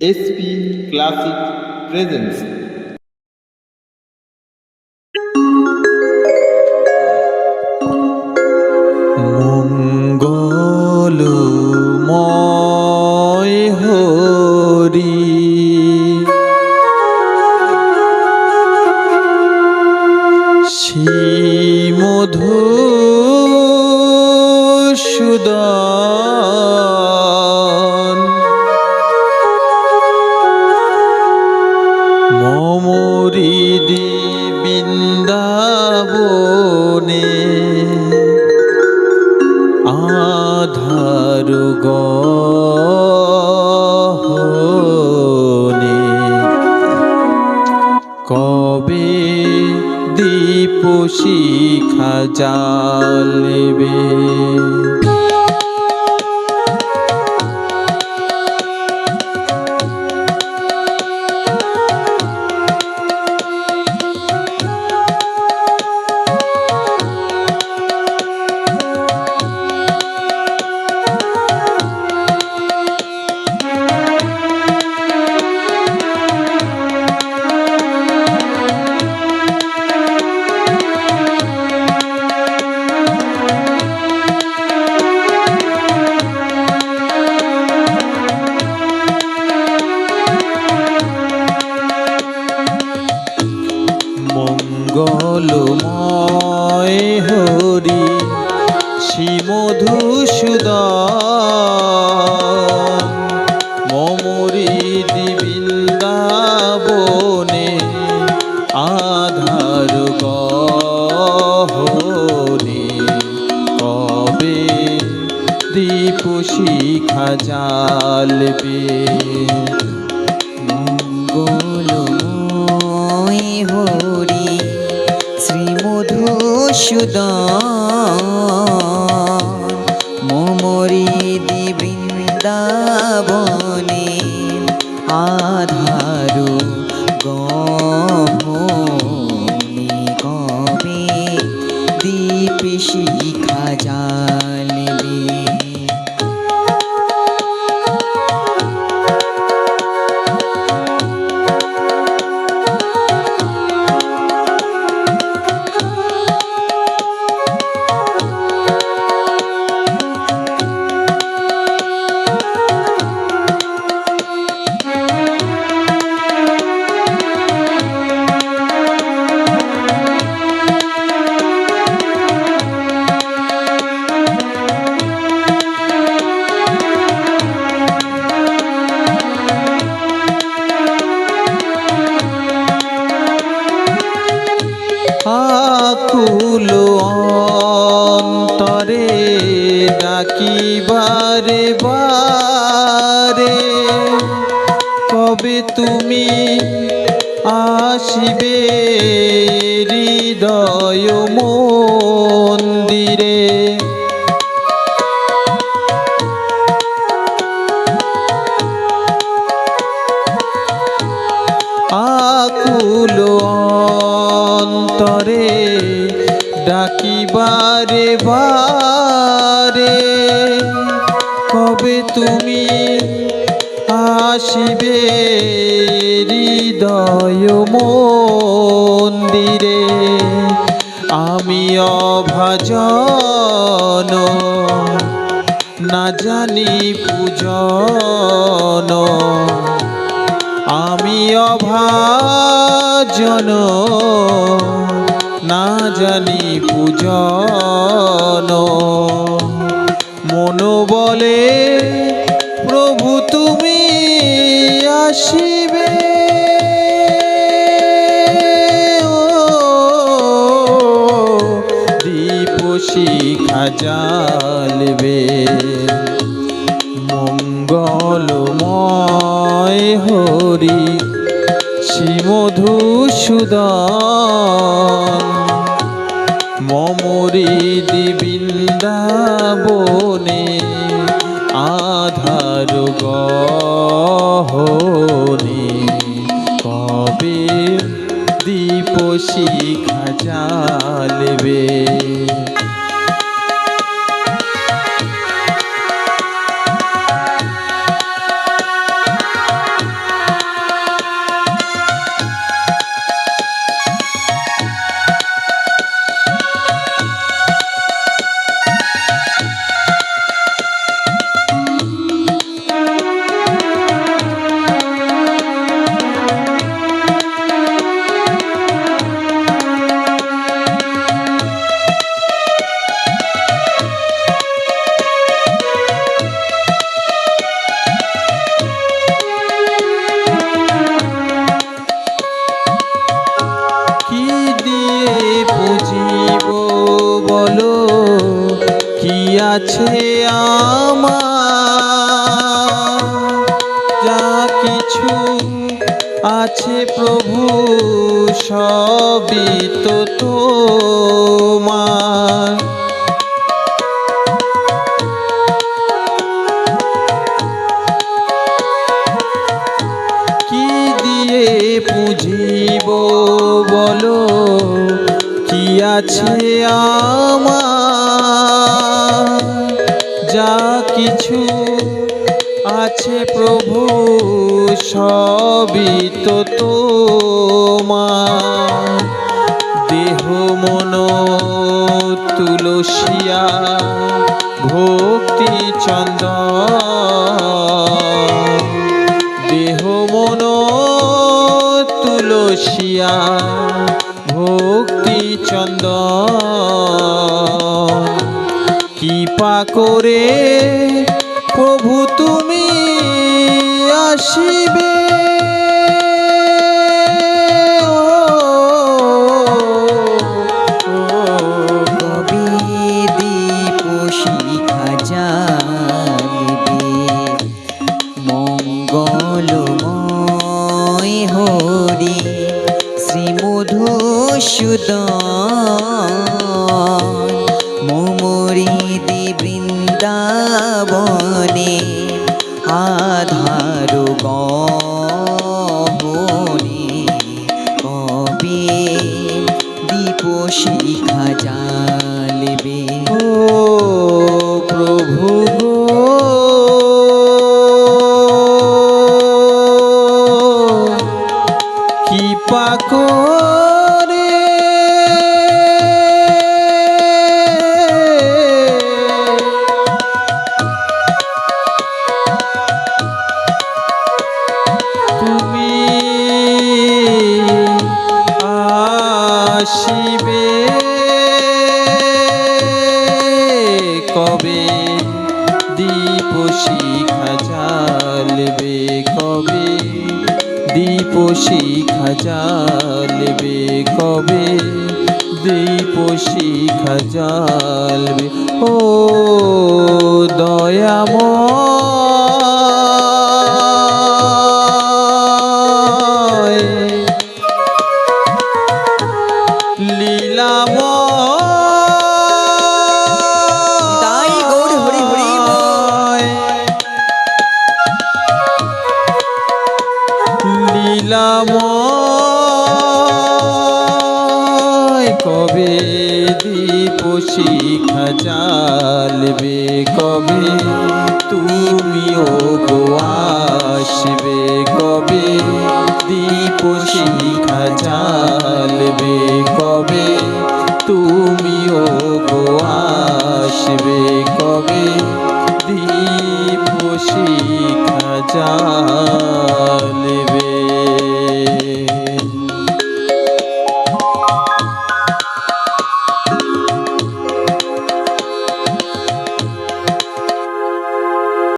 SP classic presence বৃন্দাবনে আধার গহনে কবে দীপ শিখা জ্বালবে? দীপ শিখা মঙ্গল হরি শ্রীমধুসূদন ডাকি বারে বারে কবে তুমি আসিবে হৃদয় মন্দিরে? আকুল ডাকি বারে বারে, কবে তুমি আসিবে হৃদয় মন্দিরে? আমি অভাজন, না জানি পূজন, আমি অভাজন। না জানি পূজন মন বলে প্রভু তুমি আসিবে। দীপ শিখা জ্বালবে মঙ্গলময় হরি শ্রীমধুসূদন। মমরি দিবৃন্দাবনে আধার গহনে কবে দীপ শিখা জ্বালবে? আছে আমার। যা কিছু আছে প্রভু, সবই তো তোমার। কি দিয়ে পুজিব বলো? কি আছে আমার? আছে প্রভু, সবই তো তোমার। দেহ, মন, তুলসিয়া, ভক্তি চন্দ দেহ, মন, তুলসিয়া, ভক্তি, চন্দন। কৃপা করে প্রভু তুমি আসিবে মধুসূদন মোমরিদি বৃন্দাবনে জ্বালবে কবে? দীপ শিখা জ্বালবে ও বল। লীলাময়। দীপ শিখা জ্বালবে কবে? তুমিও গো আসবে কবে? দীপ শিখা জ্বালবে কবে? তুমিও গো আসবে কবে? দীপ শিখা জ্বালবে